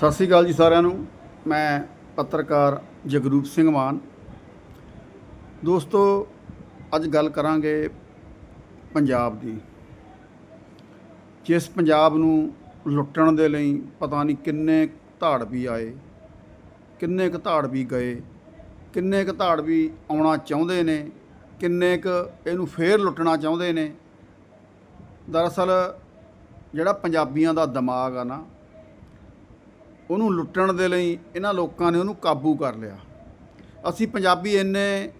ਸਤਿ ਸ੍ਰੀ ਅਕਾਲ ਜੀ ਸਾਰਿਆਂ ਨੂੰ। ਮੈਂ ਪੱਤਰਕਾਰ ਜਗਰੂਪ ਸਿੰਘ ਮਾਨ। ਦੋਸਤੋ, ਅੱਜ ਗੱਲ ਕਰਾਂਗੇ ਪੰਜਾਬ ਦੀ। ਜਿਸ ਪੰਜਾਬ ਨੂੰ ਲੁੱਟਣ ਦੇ ਲਈ ਪਤਾ ਨਹੀਂ ਕਿੰਨੇ ਧਾੜ ਵੀ ਆਏ, ਕਿੰਨੇ ਕੁ ਧਾੜ ਵੀ ਗਏ, ਕਿੰਨੇ ਕੁ ਧਾੜ ਵੀ ਆਉਣਾ ਚਾਹੁੰਦੇ ਨੇ, ਕਿੰਨੇ ਕੁ ਇਹਨੂੰ ਫੇਰ ਲੁੱਟਣਾ ਚਾਹੁੰਦੇ ਨੇ। ਦਰਅਸਲ, ਜਿਹੜਾ ਪੰਜਾਬੀਆਂ ਦਾ ਦਿਮਾਗ ਆ ਨਾ ਉਹਨੂੰ ਲੁੱਟਣ ਦੇ ਲਈ ਇਹਨਾਂ ਲੋਕਾਂ ਨੇ ਉਹਨੂੰ ਕਾਬੂ ਕਰ ਲਿਆ। ਅਸੀਂ ਪੰਜਾਬੀ ਇੰਨੇ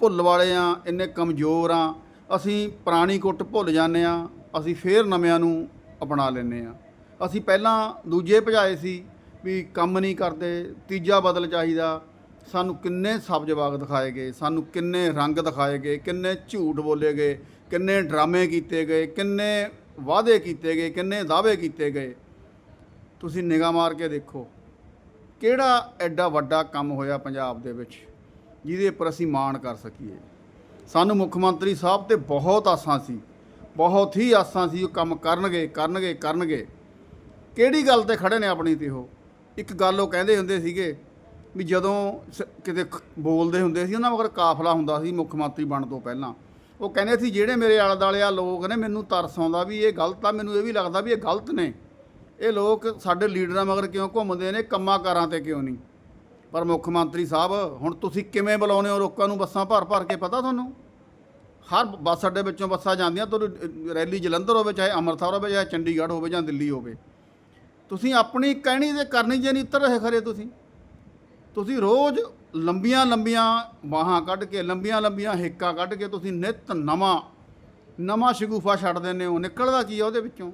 ਭੁੱਲ ਵਾਲੇ ਆ, ਇੰਨੇ ਕਮਜ਼ੋਰ ਆ, ਅਸੀਂ ਪੁਰਾਣੀ ਕੁੱਟ ਭੁੱਲ ਜਾਂਦੇ ਆ, ਅਸੀਂ ਫੇਰ ਨਵਿਆਂ ਨੂੰ ਅਪਣਾ ਲੈਂਦੇ ਆ। ਅਸੀਂ ਪਹਿਲਾਂ ਦੂਜੇ ਭਜਾਏ ਸੀ ਵੀ ਕੰਮ ਨਹੀਂ ਕਰਦੇ, ਤੀਜਾ ਬਦਲ ਚਾਹੀਦਾ। ਸਾਨੂੰ ਕਿੰਨੇ ਸਬਜਵਾਗ ਦਿਖਾਏ ਗਏ, ਸਾਨੂੰ ਕਿੰਨੇ ਰੰਗ ਦਿਖਾਏ ਗਏ, ਕਿੰਨੇ ਝੂਠ ਬੋਲੇ ਗਏ, ਕਿੰਨੇ ਡਰਾਮੇ ਕੀਤੇ ਗਏ, ਕਿੰਨੇ ਵਾਅਦੇ ਕੀਤੇ ਗਏ, ਕਿੰਨੇ ਦਾਅਵੇ ਕੀਤੇ ਗਏ। ਤੁਸੀਂ ਨਿਗਾਹ ਮਾਰ ਕੇ ਦੇਖੋ, ਕਿਹੜਾ ਐਡਾ ਵੱਡਾ ਕੰਮ ਹੋਇਆ ਪੰਜਾਬ ਦੇ ਵਿੱਚ, ਜਿਹਦੇ ਉੱਪਰ ਅਸੀਂ ਮਾਣ ਕਰ ਸਕੀਏ। ਸਾਨੂੰ ਮੁੱਖ ਮੰਤਰੀ ਸਾਹਿਬ ਤੇ ਬਹੁਤ ਆਸਾਂ ਸੀ, ਬਹੁਤ ਹੀ ਆਸਾਂ ਸੀ ਉਹ ਕੰਮ ਕਰਨਗੇ ਕਰਨਗੇ ਕਰਨਗੇ। ਕਿਹੜੀ ਗੱਲ ਤੇ ਖੜੇ ਨੇ ਆਪਣੀ ਤੇ ਉਹ? ਇੱਕ ਗੱਲ ਉਹ ਕਹਿੰਦੇ ਹੁੰਦੇ ਸੀਗੇ ਵੀ ਜਦੋਂ ਸ- ਕਿਤੇ ਖ- ਬੋਲਦੇ ਹੁੰਦੇ ਸੀ, ਉਹਨਾਂ ਮਗਰ ਕਾਫਲਾ ਹੁੰਦਾ ਸੀ ਮੁੱਖ ਮੰਤਰੀ ਬਣਨ ਤੋਂ ਪਹਿਲਾਂ। ਉਹ ਕਹਿੰਦੇ ਸੀ, ਜਿਹੜੇ ਮੇਰੇ ਆਲੇ ਦੁਆਲੇ ਆ ਲੋਕ ਨੇ, ਮੈਨੂੰ ਤਰਸ ਆਉਂਦਾ ਵੀ ਇਹ ਗਲਤ ਆ, ਮੈਨੂੰ ਇਹ ਵੀ ਲੱਗਦਾ ਵੀ ਇਹ ਗਲਤ ਨੇ। ਇਹ ਲੋਕ ਸਾਡੇ ਲੀਡਰਾਂ ਮਗਰ ਕਿਉਂ ਘੁੰਮਦੇ ਨੇ? ਕੰਮਾਂ ਕਾਰਾਂ ਤੇ ਕਿਉਂ ਨਹੀਂ? ਪਰ ਮੁੱਖ ਮੰਤਰੀ ਸਾਹਿਬ, ਹੁਣ ਤੁਸੀਂ ਕਿਵੇਂ ਬੁਲਾਉਂਦੇ ਹੋ? ਲੋਕਾਂ ਨੂੰ ਬੱਸਾਂ ਭਰ ਭਰ ਕੇ ਪਤਾ ਤੁਹਾਨੂੰ? ਹਰ ਬੱਸ ਅੱਡੇ ਵਿੱਚੋਂ ਬੱਸਾਂ ਜਾਂਦੀਆਂ ਤੁਹਾਨੂੰ ਰੈਲੀ ਜਲੰਧਰ ਹੋਵੇ, ਚਾਹੇ ਅੰਮ੍ਰਿਤਸਰ ਹੋਵੇ, ਚਾਹੇ ਚੰਡੀਗੜ੍ਹ ਹੋਵੇ ਜਾਂ ਦਿੱਲੀ ਹੋਵੇ। ਤੁਸੀਂ ਆਪਣੀ ਕਹਿਣੀ ਤੇ ਕਰਨੀ ਜੇ ਨਹੀਂ ਉਤਰ ਰਹੇ ਖਰੇ ਤੁਸੀਂ। ਤੁਸੀਂ ਰੋਜ਼ ਲੰਬੀਆਂ ਲੰਬੀਆਂ ਬਾਹਾਂ ਕੱਢ ਕੇ, ਲੰਬੀਆਂ ਲੰਬੀਆਂ ਹਿੱਕਾਂ ਕੱਢ ਕੇ ਤੁਸੀਂ ਨਿਤ ਨਵਾਂ ਨਵਾਂ ਸ਼ਗੂਫਾ ਛੱਡ ਦਿੰਦੇ ਹੋ। ਨਿਕਲਦਾ ਕੀ ਆ ਉਹਦੇ ਵਿੱਚੋਂ?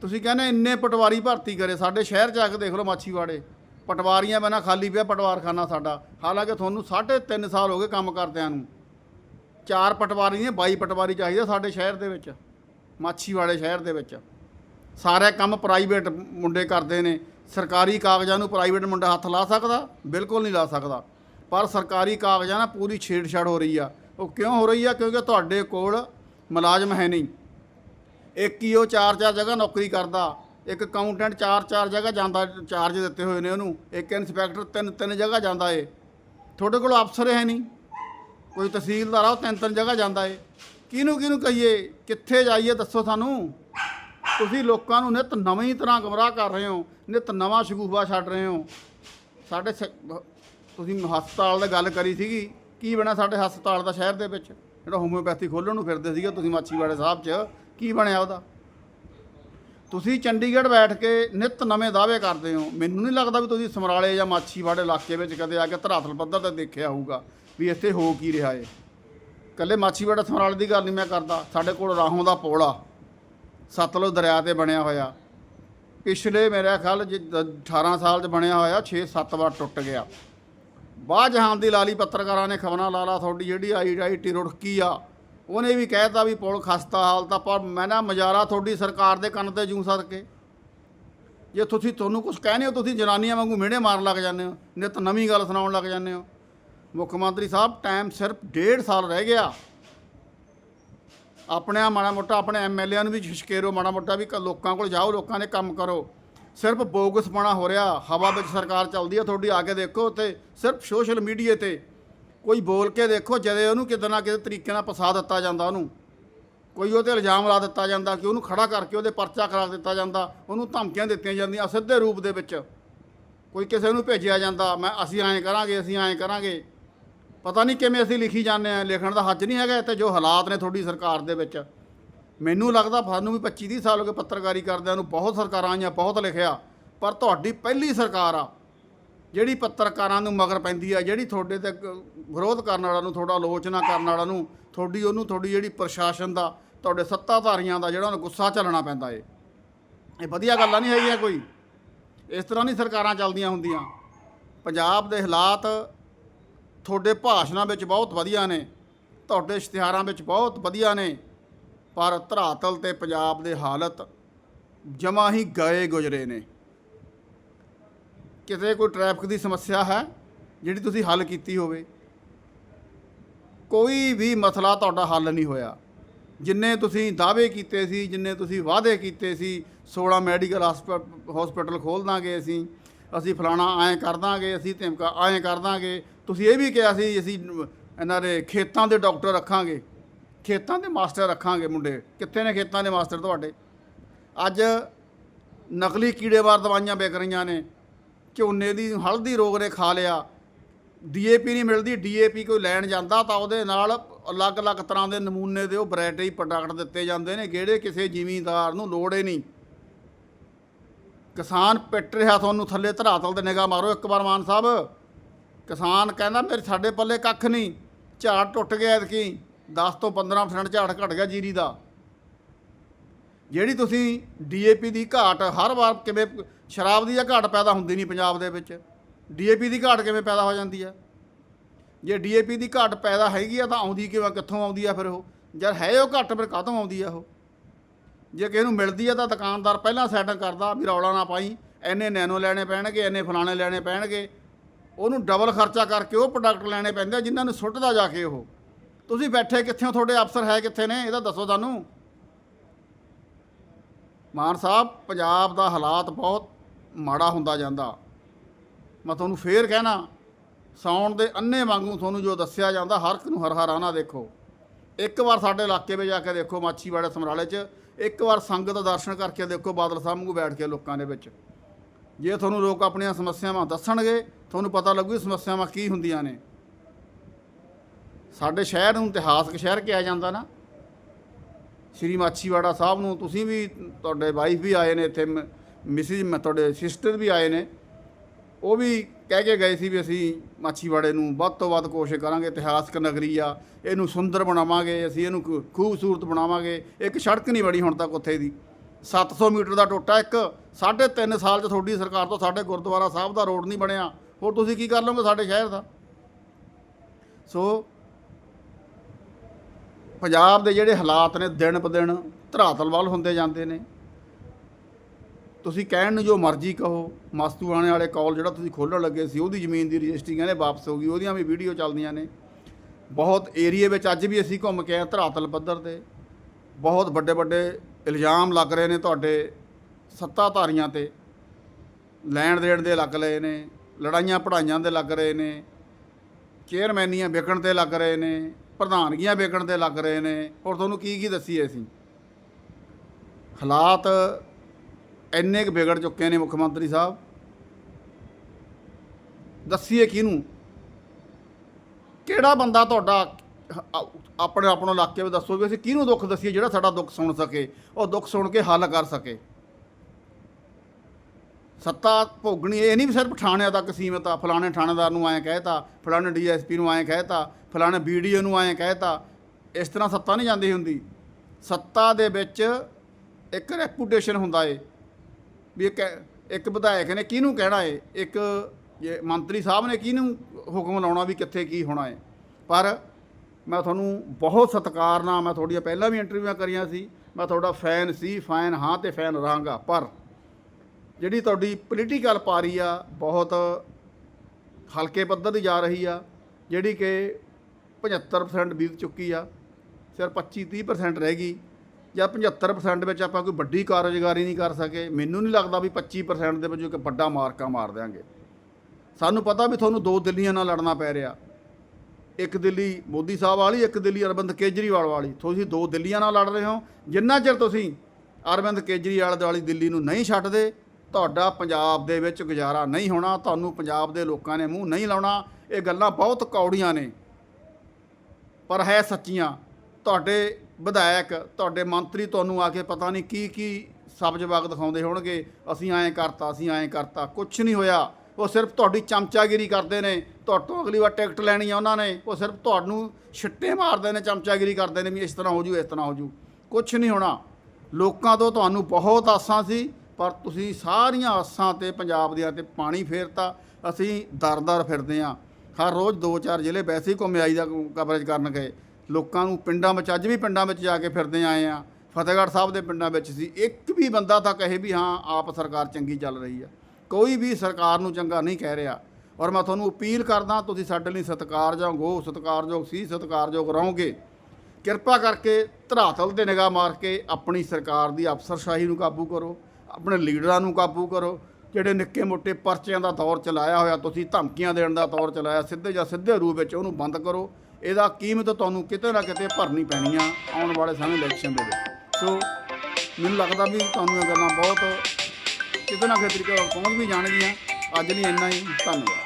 ਤੁਸੀਂ ਕਹਿੰਦੇ ਇੰਨੇ ਪਟਵਾਰੀ ਭਰਤੀ ਕਰੇ, ਸਾਡੇ ਸ਼ਹਿਰ 'ਚ ਆ ਕੇ ਦੇਖ ਲਓ ਮਾਛੀਵਾੜੇ। ਪਟਵਾਰੀਆਂ ਬਿਨਾਂ ਖਾਲੀ ਪਿਆ ਪਟਵਾਰਖਾਨਾ ਸਾਡਾ। ਹਾਲਾਂਕਿ ਤੁਹਾਨੂੰ ਸਾਢੇ ਤਿੰਨ ਸਾਲ ਹੋ ਗਏ ਕੰਮ ਕਰਦਿਆਂ ਨੂੰ। ਚਾਰ ਪਟਵਾਰੀ ਨੇ 22 ਪਟਵਾਰੀ ਚਾਹੀਦੇ ਸਾਡੇ ਸ਼ਹਿਰ ਦੇ ਵਿੱਚ, ਮਾਛੀਵਾੜੇ ਸ਼ਹਿਰ ਦੇ ਵਿੱਚ। ਸਾਰੇ ਕੰਮ ਪ੍ਰਾਈਵੇਟ ਮੁੰਡੇ ਕਰਦੇ ਨੇ। ਸਰਕਾਰੀ ਕਾਗਜ਼ਾਂ ਨੂੰ ਪ੍ਰਾਈਵੇਟ ਮੁੰਡਾ ਹੱਥ ਲਾ ਸਕਦਾ, ਬਿਲਕੁਲ ਨਹੀਂ ਲਾ ਸਕਦਾ। ਪਰ ਸਰਕਾਰੀ ਕਾਗਜ਼ਾਂ ਨਾਲ ਪੂਰੀ ਛੇੜਛਾੜ ਹੋ ਰਹੀ ਆ। ਉਹ ਕਿਉਂ ਹੋ ਰਹੀ ਆ? ਕਿਉਂਕਿ ਤੁਹਾਡੇ ਕੋਲ ਮੁਲਾਜ਼ਮ ਹੈ ਨਹੀਂ। ਇੱਕ ਹੀ ਉਹ ਚਾਰ ਚਾਰ ਜਗ੍ਹਾ ਨੌਕਰੀ ਕਰਦਾ, ਇੱਕ ਅਕਾਊਂਟੈਂਟ ਚਾਰ ਚਾਰ ਜਗ੍ਹਾ ਜਾਂਦਾ ਚਾਰਜ ਦਿੱਤੇ ਹੋਏ ਨੇ ਉਹਨੂੰ, ਇੱਕ ਇਨਸਪੈਕਟਰ ਤਿੰਨ ਤਿੰਨ ਜਗ੍ਹਾ ਜਾਂਦਾ ਏ। ਤੁਹਾਡੇ ਕੋਲ ਅਫਸਰ ਹੈ ਨਹੀਂ, ਕੋਈ ਤਹਿਸੀਲਦਾਰ ਆ, ਉਹ ਤਿੰਨ ਤਿੰਨ ਜਗ੍ਹਾ ਜਾਂਦਾ ਏ। ਕਿਹਨੂੰ ਕਿਹਨੂੰ ਕਹੀਏ, ਕਿੱਥੇ ਜਾਈਏ ਦੱਸੋ ਸਾਨੂੰ। ਤੁਸੀਂ ਲੋਕਾਂ ਨੂੰ ਨਿਤ ਨਵੀਂ ਤਰ੍ਹਾਂ ਗਮਰਾਹ ਕਰ ਰਹੇ ਹੋ, ਨਿਤ ਨਵਾਂ ਸ਼ਗੂਫਾ ਛੱਡ ਰਹੇ ਹੋ। ਸਾਡੇ ਸ- ਤੁਸੀਂ ਹਸਪਤਾਲ ਦੀ ਗੱਲ ਕਰੀ ਸੀਗੀ, ਕੀ ਬਣਾ ਸਾਡੇ ਹਸਪਤਾਲ ਦਾ ਸ਼ਹਿਰ ਦੇ ਵਿੱਚ? ਜਿਹੜਾ ਹੋਮਿਓਪੈਥੀ ਖੋਲ੍ਹਣ ਨੂੰ ਫਿਰਦੇ ਸੀਗੇ ਤੁਸੀਂ ਮਾਛੀਵਾੜੇ ਸਾਹਿਬ 'ਚ। ਕੀ ਬਣਿਆ ਉਹਦਾ? ਤੁਸੀਂ ਚੰਡੀਗੜ੍ਹ ਬੈਠ ਕੇ ਨਿਤ ਨਵੇਂ ਦਾਅਵੇ ਕਰਦੇ ਹੋ। ਮੈਨੂੰ ਨਹੀਂ ਲੱਗਦਾ ਵੀ ਤੁਸੀਂ ਸਮਰਾਲੇ ਜਾਂ ਮਾਛੀਵਾੜੇ ਇਲਾਕੇ ਵਿੱਚ ਕਦੇ ਆ ਕੇ ਧਰਾਤਲ ਪੱਧਰ ਤੇ ਦੇਖਿਆ ਹੋਊਗਾ ਵੀ ਇੱਥੇ ਹੋ ਕੀ ਰਿਹਾ ਏ। ਕੱਲੇ ਮਾਛੀਵਾੜਾ ਸਮਰਾਲੇ ਦੀ ਗੱਲ ਨਹੀਂ ਮੈਂ ਕਰਦਾ। ਸਾਡੇ ਕੋਲ ਰਾਹੋਂ ਦਾ ਪੁਲ ਆ ਸਤਲੁਜ ਦਰਿਆ ਤੇ ਬਣਿਆ ਹੋਇਆ। ਪਿਛਲੇ ਮੇਰੇ ਖਿਆਲ ਜ- ਦ- 18 ਸਾਲ 'ਚ ਬਣਿਆ ਹੋਇਆ 6-7 ਵਾਰ ਟੁੱਟ ਗਿਆ। ਬਾਅਦ ਜਹਾਨ ਦੀ ਲਾਲੀ ਪੱਤਰਕਾਰਾਂ ਨੇ ਖਬਰਾਂ ਲਾ ਲਾ ਤੁਹਾਡੀ, ਜਿਹੜੀ ਆਈ ਆਈ, ਟੀ ਰੁੜਕੀ ਆ। ਉਹਨੇ ਵੀ ਕਹਿਤਾ ਵੀ ਪੁਲ ਖਸਤਾ ਹਾਲਤ ਆ ਪਰ ਮੈਂ ਨਾ ਮਜ਼ਾਰਾ ਤੁਹਾਡੀ ਸਰਕਾਰ ਦੇ ਕੰਨ ਤੇ ਜੂੰ ਸਕੇ ਜੇ ਤੁਸੀਂ ਤੁਹਾਨੂੰ ਕੁਝ ਕਹਿੰਦੇ ਹੋ, ਤੁਸੀਂ ਜਨਾਨੀਆਂ ਵਾਂਗੂ ਮਿਹਣੇ ਮਾਰਨ ਲੱਗ ਜਾਂਦੇ ਹੋ, ਨਿਤ ਨਵੀਂ ਗੱਲ ਸੁਣਾਉਣ ਲੱਗ ਜਾਂਦੇ ਹੋ। ਮੁੱਖ ਮੰਤਰੀ ਸਾਹਿਬ, ਟਾਈਮ ਸਿਰਫ ਡੇਢ ਸਾਲ ਰਹਿ ਗਿਆ। ਆਪਣੇ ਆਹ ਮਾੜਾ ਮੋਟਾ ਆਪਣੇ ਐਮਐਲਏਆਂ ਨੂੰ ਵੀ ਸ਼ਿਸ਼ਕੇਰੋ ਮਾੜਾ ਮੋਟਾ ਵੀ ਕ- ਲੋਕਾਂ ਕੋਲ ਜਾਓ, ਲੋਕਾਂ ਦੇ ਕੰਮ ਕਰੋ। ਸਿਰਫ ਬੋਗਸਪਣਾ ਹੋ ਰਿਹਾ, ਹਵਾ ਵਿੱਚ ਸਰਕਾਰ ਚੱਲਦੀ ਹੈ ਤੁਹਾਡੀ ਆ ਕੇ ਦੇਖੋ ਤੇ ਸਿਰਫ ਸੋਸ਼ਲ ਮੀਡੀਆ ਤੇ ਕੋਈ ਬੋਲ ਕੇ ਦੇਖੋ, ਜਦੇ ਉਹਨੂੰ ਕਿਤੇ ਨਾ ਕਿਸੇ ਤਰੀਕੇ ਨਾਲ ਫਸਾ ਦਿੱਤਾ ਜਾਂਦਾ ਉਹਨੂੰ। ਕੋਈ ਉਹਤੇ ਇਲਜ਼ਾਮ ਲਾ ਦਿੱਤਾ ਜਾਂਦਾ ਕਿ ਉਹਨੂੰ ਖੜਾ ਕਰਕੇ ਉਹਦੇ ਪਰਚਾ ਕਰਾ ਦਿੱਤਾ ਜਾਂਦਾ, ਉਹਨੂੰ ਧਮਕੀਆਂ ਦਿੱਤੀਆਂ ਜਾਂਦੀਆਂ ਸਿੱਧੇ ਰੂਪ ਦੇ ਵਿੱਚ। ਕੋਈ ਕਿਸੇ ਨੂੰ ਭੇਜਿਆ ਜਾਂਦਾ, ਮੈਂ ਅਸੀਂ ਐਂ ਕਰਾਂਗੇ, ਅਸੀਂ ਐਂ ਕਰਾਂਗੇ। ਪਤਾ ਨਹੀਂ ਕਿਵੇਂ ਅਸੀਂ ਲਿਖੀ ਜਾਂਦੇ ਆ ਲਿਖਣ ਦਾ ਹੱਜ ਨਹੀਂ ਹੈਗਾ ਇੱਥੇ ਜੋ ਹਾਲਾਤ ਨੇ ਤੁਹਾਡੀ ਸਰਕਾਰ ਦੇ ਵਿੱਚ। ਮੈਨੂੰ ਲੱਗਦਾ ਸਾਨੂੰ ਵੀ 25 30 ਸਾਲ ਹੋ ਗਏ ਪੱਤਰਕਾਰੀ ਕਰਦਿਆਂ ਨੂੰ ਬਹੁਤ ਸਰਕਾਰਾਂ ਆਈਆਂ, ਬਹੁਤ ਲਿਖਿਆ, ਪਰ ਤੁਹਾਡੀ ਪਹਿਲੀ ਸਰਕਾਰ ਆ। ਜਿਹੜੀ ਪੱਤਰਕਾਰਾਂ ਨੂੰ ਮਗਰ ਪੈਂਦੀ ਆ, ਜਿਹੜੀ ਤੁਹਾਡੇ ਤੇ ਵਿਰੋਧ ਕਰਨ ਵਾਲਾ ਨੂੰ, ਤੁਹਾਡਾ ਆਲੋਚਨਾ ਕਰਨ ਵਾਲਾ ਨੂੰ, ਤੁਹਾਡੀ, ਉਹਨੂੰ ਤੁਹਾਡੀ ਜਿਹੜੀ ਪ੍ਰਸ਼ਾਸਨ ਦਾ, ਤੁਹਾਡੇ ਸੱਤਾਧਾਰੀਆਂ ਦਾ ਜਿਹੜਾ ਉਹਨੂੰ ਗੁੱਸਾ ਝੱਲਣਾ ਪੈਂਦਾ ਏ। ਇਹ ਵਧੀਆ ਗੱਲਾਂ ਨਹੀਂ ਹੈਗੀਆਂ ਕੋਈ। ਇਸ ਤਰ੍ਹਾਂ ਨਹੀਂ ਸਰਕਾਰਾਂ ਚੱਲਦੀਆਂ ਹੁੰਦੀਆਂ। ਪੰਜਾਬ ਦੇ ਹਾਲਾਤ ਤੁਹਾਡੇ ਭਾਸ਼ਣਾਂ ਵਿੱਚ ਬਹੁਤ ਵਧੀਆ ਨੇ, ਤੁਹਾਡੇ ਇਸ਼ਤਿਹਾਰਾਂ ਵਿੱਚ ਬਹੁਤ ਵਧੀਆ ਨੇ, ਪਰ ਧਰਾਤਲ ਤੇ ਪੰਜਾਬ ਦੇ ਹਾਲਤ ਜਮਾ ਹੀ ਗਏ ਗੁਜਰੇ ਨੇ। ਕਿਤੇ ਕੋਈ ਟ੍ਰੈਫਿਕ ਦੀ ਸਮੱਸਿਆ ਹੈ ਜਿਹੜੀ ਤੁਸੀਂ ਹੱਲ ਕੀਤੀ ਹੋਵੇ, ਕੋਈ ਵੀ ਮਸਲਾ ਤੁਹਾਡਾ ਹੱਲ ਨਹੀਂ ਹੋਇਆ। ਜਿੰਨੇ ਤੁਸੀਂ ਦਾਅਵੇ ਕੀਤੇ ਸੀ, ਜਿੰਨੇ ਤੁਸੀਂ ਵਾਅਦੇ ਕੀਤੇ ਸੀ 16 ਮੈਡੀਕਲ ਹਸਪੀਟਲ ਖੋਲ ਦਾਂਗੇ ਅਸੀਂ ਅਸੀਂ ਫਲਾਣਾ ਐਂ ਕਰ ਦਾਂਗੇ, ਅਸੀਂ ਧਮਕਾ ਐਂ ਕਰ ਦਾਂਗੇ, ਤੁਸੀਂ ਇਹ ਵੀ ਕਿਹਾ ਸੀ, ਅਸੀਂ ਇਹਨਾਂ ਦੇ ਖੇਤਾਂ ਦੇ ਡਾਕਟਰ ਰੱਖਾਂਗੇ, ਖੇਤਾਂ ਦੇ ਮਾਸਟਰ ਰੱਖਾਂਗੇ ਮੁੰਡੇ। ਕਿੱਥੇ ਨੇ ਖੇਤਾਂ ਦੇ ਮਾਸਟਰ ਤੁਹਾਡੇ? ਅੱਜ ਨਕਲੀ ਕੀੜੇਵਾਰ ਦਵਾਈਆਂ ਵਿਕ ਰਹੀਆਂ ਨੇ। ਝੋਨੇ ਦੀ ਹਲਦੀ ਰੋਗ ਨੇ ਖਾ ਲਿਆ। ਡੀਏਪੀ ਨਹੀਂ ਮਿਲਦੀ, ਡੀਏਪੀ ਕੋਈ ਲੈਣ ਜਾਂਦਾ ਤਾਂ ਉਹਦੇ ਨਾਲ ਅਲੱਗ-ਅਲੱਗ ਤਰ੍ਹਾਂ ਦੇ ਨਮੂਨੇ ਦੇ ਉਹ ਵੈਰਾਈਟੀ ਪ੍ਰੋਡਕਟ ਦਿੱਤੇ ਜਾਂਦੇ ਨੇ, ਜਿਹੜੇ ਕਿਸੇ ਜ਼ਿਮੀਂਦਾਰ ਨੂੰ ਲੋੜ ਹੀ ਨਹੀਂ। ਕਿਸਾਨ ਪਿੱਟ ਰਿਹਾ ਤੁਹਾਨੂੰ ਥੱਲੇ ਧਰਾਤਲ ਤੇ ਨਿਗਾਹ ਮਾਰੋ, ਇੱਕ ਵਾਰ ਮਾਨ ਸਾਹਿਬ, ਕਿਸਾਨ ਕਹਿੰਦਾ ਮੇਰੇ ਸਾਡੇ ਪੱਲੇ ਕੱਖ ਨਹੀਂ, ਝਾੜ ਟੁੱਟ ਗਿਆ ਐਤਕੀ 10 ਤੋਂ 15% ਝਾੜ ਘਟ ਗਿਆ ਜੀਰੀ ਦਾ। ਜਿਹੜੀ ਤੁਸੀਂ ਡੀਏਪੀ ਦੀ ਘਾਟ ਹਰ ਵਾਰ ਕਿਵੇਂ, ਸ਼ਰਾਬ ਦੀ ਜਾਂ ਘਾਟ ਪੈਦਾ ਹੁੰਦੀ ਨਹੀਂ ਪੰਜਾਬ ਦੇ ਵਿੱਚ। ਡੀਏਪੀ ਦੀ ਘਾਟ ਕਿਵੇਂ ਪੈਦਾ ਹੋ ਜਾਂਦੀ ਹੈ? ਜੇ ਡੀਏਪੀ ਦੀ ਘਾਟ ਪੈਦਾ ਹੈਗੀ ਆ ਤਾਂ ਆਉਂਦੀ ਕਿਵੇਂ, ਕਿੱਥੋਂ ਆਉਂਦੀ ਆ ਫਿਰ ਉਹ? ਜਦ ਹੈ ਉਹ ਘੱਟ ਫਿਰ ਕਾਹਤੋਂ ਆਉਂਦੀ ਆ ਉਹ? ਜੇ ਕਿਸੇ ਨੂੰ ਮਿਲਦੀ ਆ ਤਾਂ ਦੁਕਾਨਦਾਰ ਪਹਿਲਾਂ ਸੈਟਿੰਗ ਕਰਦਾ ਵੀ ਰੌਲਾ ਨਾ ਪਾਈ ਐਨੇ ਨੈਨੋ ਲੈਣੇ ਪੈਣਗੇ ਐਨੇ ਫਲਾਣੇ ਲੈਣੇ ਪੈਣਗੇ। ਉਹਨੂੰ ਡਬਲ ਖਰਚਾ ਕਰਕੇ ਉਹ ਪ੍ਰੋਡਕਟ ਲੈਣੇ ਪੈਂਦੇ ਆ ਜਿਨ੍ਹਾਂ ਨੂੰ ਸੁੱਟਦਾ ਜਾ ਕੇ ਉਹ। ਤੁਸੀਂ ਬੈਠੇ ਕਿੱਥੇ ਹੋ? ਤੁਹਾਡੇ ਅਫਸਰ ਹੈ ਕਿੱਥੇ ਨੇ? ਇਹਦਾ ਦੱਸੋ ਸਾਨੂੰ। ਮਾਨ ਸਾਹਿਬ, ਪੰਜਾਬ ਦਾ ਹਾਲਾਤ ਬਹੁਤ ਮਾੜਾ ਹੁੰਦਾ ਜਾਂਦਾ। ਮੈਂ ਤੁਹਾਨੂੰ ਫੇਰ ਕਹਿਣਾ ਸੌਣ ਦੇ ਅੰਨੇ ਵਾਂਗੂ ਤੁਹਾਨੂੰ ਜੋ ਦੱਸਿਆ ਜਾਂਦਾ, ਹਰ ਇੱਕ ਨੂੰ ਹਰ ਹਰ ਆਣਾ ਦੇਖੋ। ਇੱਕ ਵਾਰ ਸਾਡੇ ਇਲਾਕੇ ਵਿੱਚ ਜਾ ਕੇ ਦੇਖੋ ਮਾਛੀਵਾੜਾ ਸਮਰਾਲੇ 'ਚ, ਇੱਕ ਵਾਰ ਸੰਗਤ ਦਰਸ਼ਨ ਕਰਕੇ ਦੇਖੋ ਬਾਦਲ ਸਾਹਿਬ ਨੂੰ ਬੈਠ ਕੇ ਲੋਕਾਂ ਦੇ ਵਿੱਚ। ਜੇ ਤੁਹਾਨੂੰ ਲੋਕ ਆਪਣੀਆਂ ਸਮੱਸਿਆਵਾਂ ਦੱਸਣਗੇ, ਤੁਹਾਨੂੰ ਪਤਾ ਲੱਗੂ ਸਮੱਸਿਆਵਾਂ ਕੀ ਹੁੰਦੀਆਂ ਨੇ। ਸਾਡੇ ਸ਼ਹਿਰ ਨੂੰ ਇਤਿਹਾਸਕ ਸ਼ਹਿਰ ਕਿਹਾ ਜਾਂਦਾ ਨਾ। ਸ਼੍ਰੀ ਮਾਛੀਵਾੜਾ ਸਾਹਿਬ ਨੂੰ ਤੁਸੀਂ ਵੀ ਤੁਹਾਡੇ ਵਾਈਫ ਵੀ ਆਏ ਨੇ ਇੱਥੇ ਮਿਸਿਸ ਮੈਂ, ਤੁਹਾਡੇ ਸਿਸਟਰ ਵੀ ਆਏ ਨੇ। ਉਹ ਵੀ ਕਹਿ ਕੇ ਗਏ ਸੀ ਵੀ ਅਸੀਂ ਮਾਛੀਵਾੜੇ ਨੂੰ ਵੱਧ ਤੋਂ ਵੱਧ ਕੋਸ਼ਿਸ਼ ਕਰਾਂਗੇ, ਇਤਿਹਾਸਕ ਨਗਰੀ ਆ, ਇਹਨੂੰ ਸੁੰਦਰ ਬਣਾਵਾਂਗੇ, ਅਸੀਂ ਇਹਨੂੰ ਖੂਬਸੂਰਤ ਬਣਾਵਾਂਗੇ। ਇੱਕ ਸੜਕ ਨਹੀਂ ਬਣੀ ਹੁਣ ਤੱਕ ਉੱਥੇ ਦੀ। 700 ਮੀਟਰ ਦਾ ਟੋਟਾ ਇੱਕ, ਸਾਢੇ ਤਿੰਨ ਸਾਲ 'ਚ ਤੁਹਾਡੀ ਸਰਕਾਰ ਤੋਂ ਸਾਡੇ ਗੁਰਦੁਆਰਾ ਸਾਹਿਬ ਦਾ ਰੋਡ ਨਹੀਂ ਬਣਿਆ। ਹੋਰ ਤੁਸੀਂ ਕੀ ਕਰ ਲਓਗੇ ਸਾਡੇ ਸ਼ਹਿਰ ਦਾ? ਸੋ ਪੰਜਾਬ ਦੇ ਜਿਹੜੇ ਹਾਲਾਤ ਨੇ, ਦਿਨ ਬ ਦਿਨ ਧਰਾਤਲ ਵੱਲ ਹੁੰਦੇ ਜਾਂਦੇ ਨੇ। ਤੁਸੀਂ ਕਹਿਣ ਨੂੰ ਜੋ ਮਰਜ਼ੀ ਕਹੋ ਮਸਤੂਆਣੇ ਵਾਲੇ ਕਾਲ ਜਿਹੜਾ ਤੁਸੀਂ ਖੋਲਣ ਲੱਗੇ ਸੀ, ਉਹਦੀ ਜ਼ਮੀਨ ਦੀ ਰਜਿਸਟਰੀ ਕਹਿੰਦੇ ਵਾਪਸ ਹੋ ਗਈ, ਉਹਦੀਆਂ ਵੀ ਵੀਡੀਓ ਚੱਲਦੀਆਂ ਨੇ। ਬਹੁਤ ਏਰੀਏ ਵਿੱਚ ਅੱਜ ਵੀ ਅਸੀਂ ਘੁੰਮ ਕੇ ਆ ਧਰਾਤਲ ਪੱਧਰ ਤੇ। ਬਹੁਤ ਵੱਡੇ ਵੱਡੇ ਇਲਜ਼ਾਮ ਲੱਗ ਰਹੇ ਨੇ ਤੁਹਾਡੇ ਸੱਤਾਧਾਰੀਆਂ ਤੇ। ਲੈਣ ਦੇਣ ਦੇ ਲੱਗ ਰਹੇ ਨੇ, ਲੜਾਈਆਂ ਪੜਾਈਆਂ ਦੇ ਲੱਗ ਰਹੇ ਨੇ, ਚੇਅਰਮੈਨੀਆਂ ਵਿਕਣ ਤੇ ਲੱਗ ਰਹੇ ਨੇ। ਪ੍ਰਧਾਨਗੀਆਂ ਵਿਕਣ ਤੇ ਲੱਗ ਰਹੇ ਨੇ। ਔਰ ਤੁਹਾਨੂੰ ਕੀ ਕੀ ਦੱਸੀਏ ਅਸੀਂ? ਹਾਲਾਤ ਇੰਨੇ ਕੁ ਵਿਗੜ ਚੁੱਕੇ ਨੇ ਮੁੱਖ ਮੰਤਰੀ ਸਾਹਿਬ। ਦੱਸੀਏ ਕਿਹਨੂੰ? ਕਿਹੜਾ ਬੰਦਾ ਤੁਹਾਡਾ ਆਪਣੇ ਆਪਣੇ ਇਲਾਕੇ ਵਿੱਚ ਦੱਸੋ ਵੀ ਅਸੀਂ ਕਿਹਨੂੰ ਦੁੱਖ ਦੱਸੀਏ ਜਿਹੜਾ ਸਾਡਾ ਦੁੱਖ ਸੁਣ ਸਕੇ, ਉਹ ਦੁੱਖ ਸੁਣ ਕੇ ਹੱਲ ਕਰ ਸਕੇ। ਸੱਤਾ ਭੋਗਣੀ, ਇਹ ਨਹੀਂ ਵੀ ਸਿਰਫ ਥਾਣਿਆਂ ਤੱਕ ਸੀਮਿਤ ਆ, ਫਲਾਣੇ ਥਾਣੇਦਾਰ ਨੂੰ ਐਂ ਕਹਿਤਾ, ਫਲਾਣੇ ਡੀਐਸਪੀ ਨੂੰ ਐਂ ਕਹਿਤਾ, ਫਲਾਣੇ ਬੀਡੀਓ ਨੂੰ ਐਂ ਕਹਿਤਾ, ਇਸ ਤਰ੍ਹਾਂ ਸੱਤਾ ਨਹੀਂ ਜਾਂਦੀ ਹੁੰਦੀ। ਸੱਤਾ ਦੇ ਵਿੱਚ ਇੱਕ ਰੈਪੂਟੇਸ਼ਨ ਹੁੰਦਾ ਏ, ਵੀ ਇੱਕ ਇੱਕ ਵਿਧਾਇਕ ਨੇ ਕਿਹਨੂੰ ਕਹਿਣਾ ਏ? ਇੱਕ ਜੇ ਮੰਤਰੀ ਸਾਹਿਬ ਨੇ ਕਿਹਨੂੰ ਹੁਕਮ ਲਾਉਣਾ ਵੀ ਕਿੱਥੇ ਕੀ ਹੋਣਾ ਏ? ਪਰ ਮੈਂ ਤੁਹਾਨੂੰ ਬਹੁਤ ਸਤਿਕਾਰ ਨਾਲ, ਮੈਂ ਤੁਹਾਡੀਆਂ ਪਹਿਲਾਂ ਵੀ ਇੰਟਰਵਿਊਆਂ ਕਰੀਆਂ ਸੀ, ਮੈਂ ਤੁਹਾਡਾ ਫੈਨ ਸੀ, ਫੈਨ ਹਾਂ ਤੇ ਫੈਨ ਰਹਾਂਗਾ, ਪਰ ਜਿਹੜੀ ਤੁਹਾਡੀ ਪੋਲੀਟੀਕਲ ਪਾਰੀ ਆ, ਬਹੁਤ ਹਲਕੇ ਪੱਧਰ ਦੀ ਜਾ ਰਹੀ ਆ, ਜਿਹੜੀ ਕਿ 75% ਬੀਤ ਚੁੱਕੀ ਆ, ਸਿਰਫ 25 30% ਰਹਿ ਗਈ ਜਾਂ 75% ਵਿੱਚ ਆਪਾਂ ਕੋਈ ਵੱਡੀ ਕਾਰਜਕਾਰੀ ਨਹੀਂ ਕਰ ਸਕੇ, ਮੈਨੂੰ ਨਹੀਂ ਲੱਗਦਾ ਵੀ 25% ਦੇ ਵਿੱਚ ਇੱਕ ਵੱਡਾ ਮਾਰਕਾ ਮਾਰ ਦਿਆਂਗੇ। ਸਾਨੂੰ ਪਤਾ ਵੀ ਤੁਹਾਨੂੰ ਦੋ ਦਿੱਲੀਆਂ ਨਾਲ ਲੜਨਾ ਪੈ ਰਿਹਾ। ਇੱਕ ਦਿੱਲੀ ਮੋਦੀ ਸਾਹਿਬ ਵਾਲੀ, ਇੱਕ ਦਿੱਲੀ ਅਰਵਿੰਦ ਕੇਜਰੀਵਾਲ ਵਾਲੀ। ਤੁਸੀਂ ਦੋ ਦਿੱਲੀਆਂ ਨਾਲ ਲੜ ਰਹੇ ਹੋ, ਜਿੰਨਾ ਚਿਰ ਤੁਸੀਂ ਅਰਵਿੰਦ ਕੇਜਰੀਵਾਲ ਵਾਲੀ ਦਿੱਲੀ ਨੂੰ ਨਹੀਂ ਛੱਡਦੇ ਤੁਹਾਡਾ ਪੰਜਾਬ ਦੇ ਵਿੱਚ ਗੁਜ਼ਾਰਾ ਨਹੀਂ ਹੋਣਾ, ਤੁਹਾਨੂੰ ਪੰਜਾਬ ਦੇ ਲੋਕਾਂ ਨੇ ਮੂੰਹ ਨਹੀਂ ਲਾਉਣਾ, ਇਹ ਗੱਲਾਂ ਬਹੁਤ ਕੌੜੀਆਂ ਨੇ। ਪਰ ਹੈ ਸੱਚੀਆਂ, ਤੁਹਾਡੇ ਵਿਧਾਇਕ, ਤੁਹਾਡੇ ਮੰਤਰੀ ਤੁਹਾਨੂੰ ਆ ਕੇ ਪਤਾ ਨਹੀਂ ਕੀ ਕੀ ਸਬਜ਼ ਵਗ ਦਿਖਾਉਂਦੇ ਹੋਣਗੇ, ਅਸੀਂ ਐਂ ਕਰਤਾ, ਅਸੀਂ ਐਂ ਕਰਤਾ ਕੁਝ ਨਹੀਂ ਹੋਇਆ। ਉਹ ਸਿਰਫ ਤੁਹਾਡੀ ਚਮਚਾਗਿਰੀ ਕਰਦੇ ਨੇ ਤੁਹਾਤੋਂ ਅਗਲੀ ਵਾਰ ਟਿਕਟ ਲੈਣੀ ਆ ਉਹਨਾਂ ਨੇ, ਉਹ ਸਿਰਫ ਤੁਹਾਨੂੰ ਛਿੱਟੇ ਮਾਰਦੇ ਨੇ, ਚਮਚਾਗਿਰੀ ਕਰਦੇ ਨੇ ਵੀ ਇਸ ਤਰ੍ਹਾਂ ਹੋ ਜੂ, ਇਸ ਤਰ੍ਹਾਂ ਹੋ ਜੂ। ਕੁਝ ਨਹੀਂ ਹੋਣਾ। ਲੋਕਾਂ ਤੋਂ ਤੁਹਾਨੂੰ ਬਹੁਤ ਆਸਾਂ ਸੀ ਪਰ ਤੁਸੀਂ ਸਾਰੀਆਂ ਆਸਾਂ ਤੇ ਪੰਜਾਬ ਦੀਆਂ ਤੇ ਪਾਣੀ ਫੇਰਤਾ, ਅਸੀਂ ਦਰ-ਦਰ ਫਿਰਦੇ ਆਂ ਹਰ ਰੋਜ਼ ਦੋ ਚਾਰ ਜ਼ਿਲ੍ਹੇ ਵੈਸੇ ਹੀ ਘੁੰਮਿਆਈ ਦਾ ਕਵਰੇਜ ਕਰਨ ਗਏ। ਲੋਕਾਂ ਨੂੰ ਪਿੰਡਾਂ ਵਿੱਚ, ਅੱਜ ਵੀ ਪਿੰਡਾਂ ਵਿੱਚ ਜਾ ਕੇ ਫਿਰਦੇ ਆਏ ਆ ਫਤਿਹਗੜ੍ਹ ਸਾਹਿਬ ਦੇ ਪਿੰਡਾਂ ਵਿੱਚ ਸੀ। ਇੱਕ ਵੀ ਬੰਦਾ ਤਾਂ ਕਹੇ ਵੀ ਹਾਂ, ਆਪ ਸਰਕਾਰ ਚੰਗੀ ਚੱਲ ਰਹੀ ਆ। ਕੋਈ ਵੀ ਸਰਕਾਰ ਨੂੰ ਚੰਗਾ ਨਹੀਂ ਕਹਿ ਰਿਹਾ। ਔਰ ਮੈਂ ਤੁਹਾਨੂੰ ਅਪੀਲ ਕਰਦਾ, ਤੁਸੀਂ ਸਾਡੇ ਲਈ ਸਤਿਕਾਰਯੋਗ ਹੋ, ਸਤਿਕਾਰਯੋਗ ਸੀ, ਸਤਿਕਾਰਯੋਗ ਰਹੋਗੇ। ਕਿਰਪਾ ਕਰਕੇ ਧਰਾਤਲ ਤੇ ਨਿਗਾਹ ਮਾਰ ਕੇ ਆਪਣੀ ਸਰਕਾਰ ਦੀ ਅਫਸਰਸ਼ਾਹੀ ਨੂੰ ਕਾਬੂ ਕਰੋ। ਆਪਣੇ ਲੀਡਰਾਂ ਨੂੰ ਕਾਬੂ ਕਰੋ, ਜਿਹੜੇ ਨਿੱਕੇ ਮੋਟੇ ਪਰਚਿਆਂ ਦਾ ਦੌਰ ਚਲਾਇਆ ਹੋਇਆ, ਤੁਸੀਂ ਧਮਕੀਆਂ ਦੇਣ ਦਾ ਦੌਰ ਚਲਾਇਆ, ਸਿੱਧੇ ਜਾਂ ਸਿੱਧੇ ਰੂਪ ਵਿੱਚ ਉਹਨੂੰ ਬੰਦ ਕਰੋ। ਇਹਦਾ ਕੀਮਤ ਤੁਹਾਨੂੰ ਕਿਤੇ ਨਾ ਕਿਤੇ ਭਰਨੀ ਪੈਣੀ ਆ ਆਉਣ ਵਾਲੇ ਸਮੇਂ ਇਲੈਕਸ਼ਨ ਦੇ ਵਿੱਚ। ਸੋ ਮੈਨੂੰ ਲੱਗਦਾ ਵੀ ਤੁਹਾਨੂੰ ਇਹ ਗੱਲਾਂ ਬਹੁਤ ਕਿਤੇ ਨਾ ਕਿਤੇ ਤਰੀਕੇ ਨਾਲ ਪਹੁੰਚ ਵੀ ਜਾਣਗੀਆਂ। ਅੱਜ ਲਈ ਇੰਨਾ ਹੀ, ਧੰਨਵਾਦ।